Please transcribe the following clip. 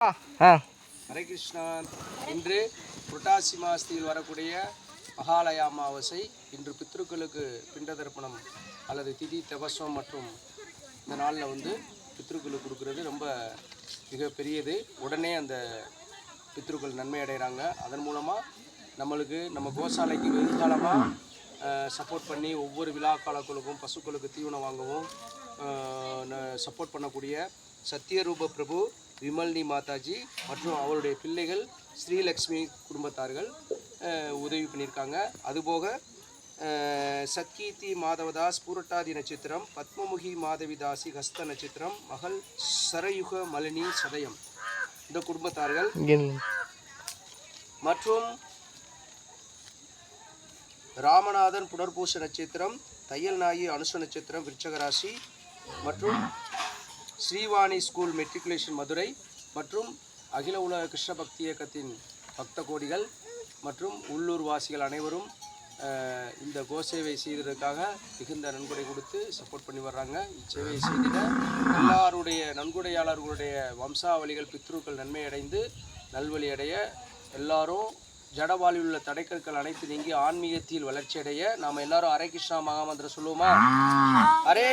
ஹரே கிருஷ்ணா. இன்று புரட்டாசி மாசத்தில் வரக்கூடிய மகாலய அமாவாசை இன்று பித்ருக்களுக்கு பிண்ட தர்ப்பணம் அல்லது திதி தபஸ்வம் மற்றும் இந்த நாளில் வந்து பித்ருக்களுக்கு கொடுக்கறது. ரொம்ப மிகப்பெரியது. உடனே அந்த பித்ருக்கள் நன்மை அடைகிறாங்க அதன் மூலமாக நம்மளுக்கு நம்ம கோசாலைக்கு வெகுகாலமாக சப்போர்ட் பண்ணி ஒவ்வொரு விழா காலங்களுக்கும் பசுக்களுக்கு தீவனம் வாங்கவும் சப்போர்ட் பண்ணக்கூடிய சத்யரூப பிரபு விமல்னி மாதாஜி மற்றும் அவருடைய பிள்ளைகள் ஸ்ரீலக்ஷ்மி குடும்பத்தார்கள் உதவி பண்ணியிருக்காங்க. அதுபோக சத்கீர்த்தி மாதவதாஸ் பூரட்டாதி நட்சத்திரம் பத்மமுகி மாதவிதாசி ஹஸ்த நட்சத்திரம் மகள் சரயுக மலினி சதயம். இந்த குடும்பத்தார்கள். மற்றும் ராமநாதன் புனர்பூச நட்சத்திரம் தையல் நாயி அனுச நட்சத்திரம் விருச்சக ராசி மற்றும் ஸ்ரீவாணி ஸ்கூல் மெட்ரிகுலேஷன் மதுரை மற்றும் அகில உலக கிருஷ்ண பக்தி இயக்கத்தின் பக்த கோடிகள் மற்றும் உள்ளூர் வாசிகள் அனைவரும் இந்த கோசேவை செய்ததற்காக மிகுந்த நன்கொடை கொடுத்து சப்போர்ட் பண்ணி வர்றாங்க. இச்சேவையை செய்திட எல்லாருடைய நன்கொடையாளர்களுடைய வம்சாவளிகள் பித்ருக்கள் நன்மை அடைந்து நல்வழி அடைய எல்லாரும் ஜடவாலில் உள்ள தடைக்கற்கள் அனைத்து நீங்கி ஆன்மீகத்தில் வளர்ச்சி அடைய நாம எல்லாரும் ஹரே கிருஷ்ணா மகாமந்திரம் சொல்லுவோமா? ஹரே